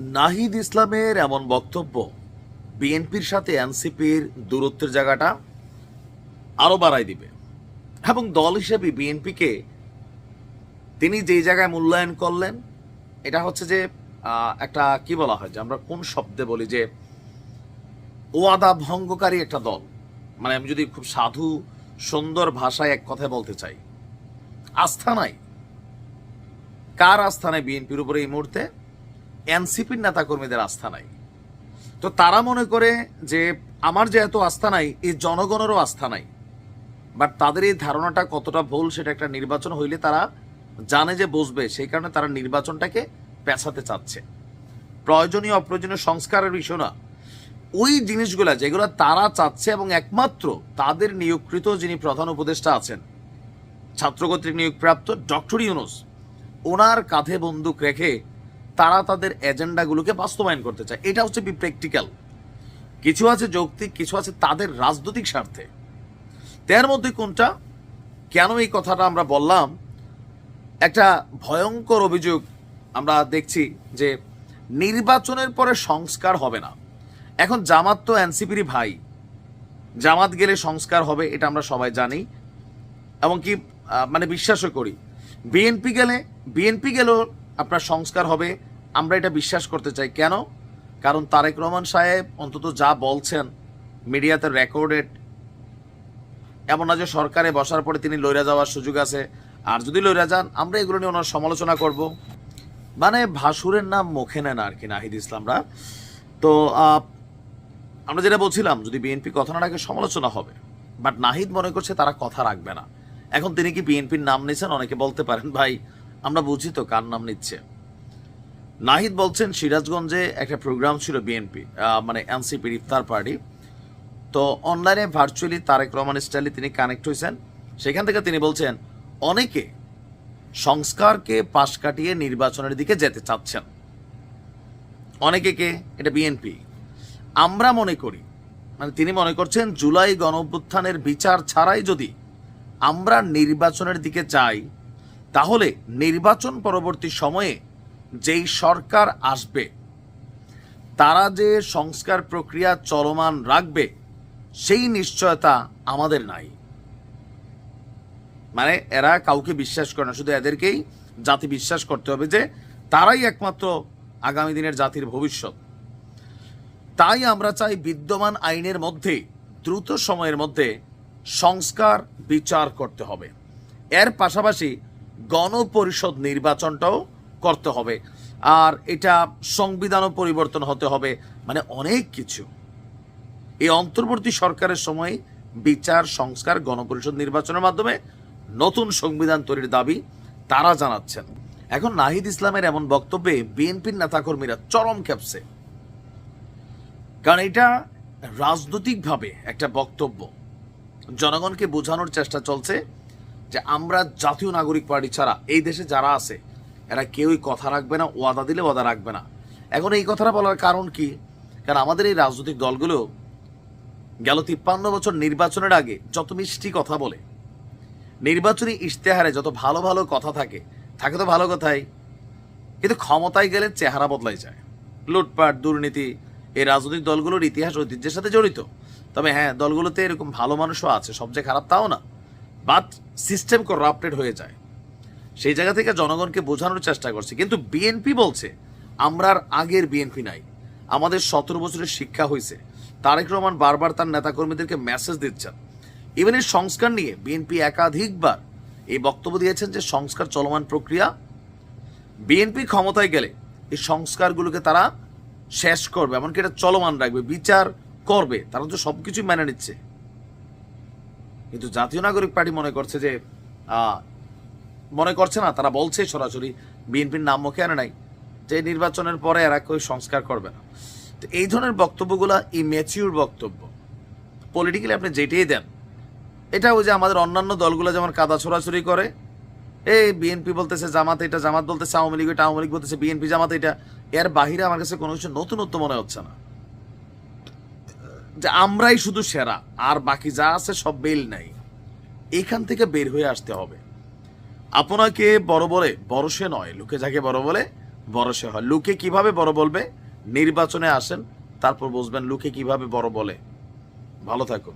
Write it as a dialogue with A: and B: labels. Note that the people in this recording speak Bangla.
A: নাহিদ ইসলামের এমন বক্তব্য, বিএনপির সাথে এনসিপির দূরত্বের জায়গাটা আরও বাড়াই দিবে। এবং দল হিসেবে বিএনপিকে তিনি যেই জায়গায় মূল্যায়ন করলেন, এটা হচ্ছে যে একটা কি বলা হয় যে আমরা কোন শব্দে বলি যে ওয়াদা ভঙ্গকারী একটা দল। মানে আমি যদি খুব সাধু, সুন্দর ভাষায় এক কথায় বলতে চাই, আস্থা নাই। কার আস্থা নাই বিএনপির উপরে এই মুহূর্তে? এনসিপির নেতাকর্মীদের আস্থা নাই। তো তারা মনে করে যে আমার যে এত আস্থা নাই এই জনগণেরও আস্থা নাই। বাট তাদের এই ধারণাটা কতটা ভুল সেটা একটা নির্বাচন হইলে তারা জানে যে বসবে, সেই কারণে তারা নির্বাচনটাকে পেছাতে চাচ্ছে। প্রয়োজনীয়, অপ্রয়োজনীয় সংস্কারের বিষয় না। ওই জিনিসগুলা যেগুলো তারা চাচ্ছে এবং একমাত্র তাদের নিয়োগকৃত যিনি প্রধান উপদেষ্টা আছেন, ছাত্র কর্তৃক নিয়োগপ্রাপ্ত ডক্টর ইউনুস, ওনার কাঁধে বন্দুক রেখে তারা তাদের এজেন্ডাগুলোকে বাস্তবায়ন করতে চায়। এটা হচ্ছে প্র্যাকটিক্যাল। কিছু আছে যৌক্তিক, কিছু আছে তাদের রাজনৈতিক স্বার্থে। তার মধ্যে কোনটা? কেন এই কথাটা আমরা বললাম? একটা ভয়ঙ্কর অভিযোগ আমরা দেখছি যে নির্বাচনের পরে সংস্কার হবে না। এখন জামাত তো এনসিপিরই ভাই। জামাত গেলে সংস্কার হবে, এটা আমরা সবাই জানি। এবং কি মানে বিশ্বাসও করি। বিএনপি গেলে, বিএনপি গেলেও আপনার সংস্কার হবে আমরা এটা বিশ্বাস করতে চাই। কেন? কারণ তারেক রহমান সাহেব অন্তত যা বলছেন, মিডিয়াতে রেকর্ডেড, এমন না যে সরকারে বসার পরে তিনি লইরা যাওয়ার সুযোগ আছে। আর যদি লইরা যান, আমরা এগুলো নিয়ে ওনার সমালোচনা করব। মানে ভাসুরের নাম মুখে নেন আর কি নাহিদ ইসলামরা। তো আমরা যেটা বলছিলাম, যদি বিএনপি কথা না রাখে সমালোচনা হবে। বাট নাহিদ মনে করছে তারা কথা রাখবে না। এখন তিনি কি বিএনপির নাম নিচ্ছেন অনেকে বলতে পারেন, ভাই, আমরা বুঝি তো কার নাম নিচ্ছে। নাহিদ বলছেন, সিরাজগঞ্জে একটা প্রোগ্রাম ছিল বিএনপি মানে এনসিপির ইফতার পার্টি। তো অনলাইনে ভার্চুয়ালি তারেক রহমান স্টাইলে তিনি কানেক্ট হয়েছেন। সেখান থেকে তিনি বলছেন, অনেকে সংস্কারকে পাশ কাটিয়ে নির্বাচনের দিকে যেতে চাচ্ছেন। অনেকে কে? এটা বিএনপি আমরা মনে করি মানে তিনি মনে করছেন, জুলাই গণ অভ্যুত্থানের বিচার ছাড়াই যদি আমরা নির্বাচনের দিকে চাই তাহলে নির্বাচন পরবর্তী সময়ে যেই সরকার আসবে, তারা যে সংস্কার প্রক্রিয়া চলমান রাখবে, সেই নিশ্চয়তা আমাদের নাই। মানে এরা কাউকে বিশ্বাস করে না, শুধু এদেরকেই জাতি বিশ্বাস করতে হবে যে তারাই একমাত্র আগামী দিনের জাতির ভবিষ্যৎ। তাই আমরা চাই বিদ্যমান আইনের মধ্যে, দ্রুত সময়ের মধ্যে সংস্কার বিচার করতে হবে। এর পাশাপাশি গণপরিষদ নির্বাচনটাও করতে হবে। আর এটা সংবিধানও পরিবর্তন হতে হবে মানে অনেক কিছু। এই অন্তর্বর্তী সরকারের সময় বিচার, সংস্কার, গণপরিষদ নির্বাচনের মাধ্যমে নতুন সংবিধান তৈরির দাবি তারা জানাচ্ছেন। এখন নাহিদ ইসলামের এমন বক্তব্যে বিএনপির নেতাকর্মীরা চরম খেপছে কারণ এটা রাজনৈতিকভাবে একটা বক্তব্য। জনগণকে বোঝানোর চেষ্টা চলছে যে আমরা জাতীয় নাগরিক পার্টি ছাড়া এই দেশে যারা আছে এরা কেউই কথা রাখবে না, ওয়াদা দিলে ওয়াদা রাখবে না। এখন এই কথাটা বলার কারণ কি? কারণ আমাদের এই রাজনৈতিক দলগুলো গেল তিপ্পান্ন বছর নির্বাচনের আগে যত মিষ্টি কথা বলে, নির্বাচনী ইশতেহারে যত ভালো ভালো কথা থাকে থাকে তো ভালো কথাই, কিন্তু ক্ষমতায় গেলে চেহারা বদলাই যায়। লুটপাট, দুর্নীতি, এই রাজনৈতিক দলগুলোর ইতিহাস, ঐতিহ্যের সাথে জড়িত। তবে হ্যাঁ দলগুলোতে এরকম ভালো মানুষও আছে, সবচেয়ে খারাপ তাও না। বাট সিস্টেম করাপ্টেড হয়ে যায়। সেই জায়গা থেকে জনগণকে বোঝানোর চেষ্টা করছে। কিন্তু বিএনপি বলছে, আমরা আর আগের বিএনপি নাই। আমাদের সতেরো বছরের শিক্ষা হয়েছে তারেক রহমান বারবার তার নেতাকর্মীদেরকে মেসেজ দিচ্ছেন। ইভেন এই সংস্কার নিয়ে বিএনপি একাধিকবার এই বক্তব্য দিয়েছেন যে সংস্কার চলমান প্রক্রিয়া বিএনপি ক্ষমতায় গেলে এই সংস্কারগুলোকে তারা শেষ করবে, এমনকি এটা চলমান রাখবে, বিচার করবে। তারা তো সবকিছুই মেনে নিচ্ছে। কিন্তু জাতীয় নাগরিক পার্টি মনে করছে যে মনে করছে না, তারা বলছে সরাসরি বিএনপির নাম মুখে আনে নাই। যে নির্বাচনের পরে এরা কেউ সংস্কার করবে না। তো এই ধরনের বক্তব্যগুলো ইম্যাচিউর বক্তব্য। পলিটিক্যালি আপনি যেটাই দেন, এটা ওই যে আমাদের অন্যান্য দলগুলো যেমন কাদা ছোড়াছুরি করে, এই বিএনপি বলতেছে জামাত এটা, জামাত বলতেছে আওয়ামী লীগ এটা, আওয়ামী লীগ বলতেছে বিএনপি জামাত এটা, এর বাহিরে আমার কাছে কোনো কিছু নতুনত্ব মনে হচ্ছে না। যে আমরাই শুধু সেরা, আর বাকি যা আছে সব বেল নাই। এখান থেকে বের হয়ে আসতে হবে। আপনাকে বড় বলে বরসে নয়, লোকে যাকে বড় বলে বরসে হয়। লোকে কীভাবে বড় বলবে? নির্বাচনে আসেন, তারপর বুঝবেন লুকে কীভাবে বড় বলে। ভালো থাকুন।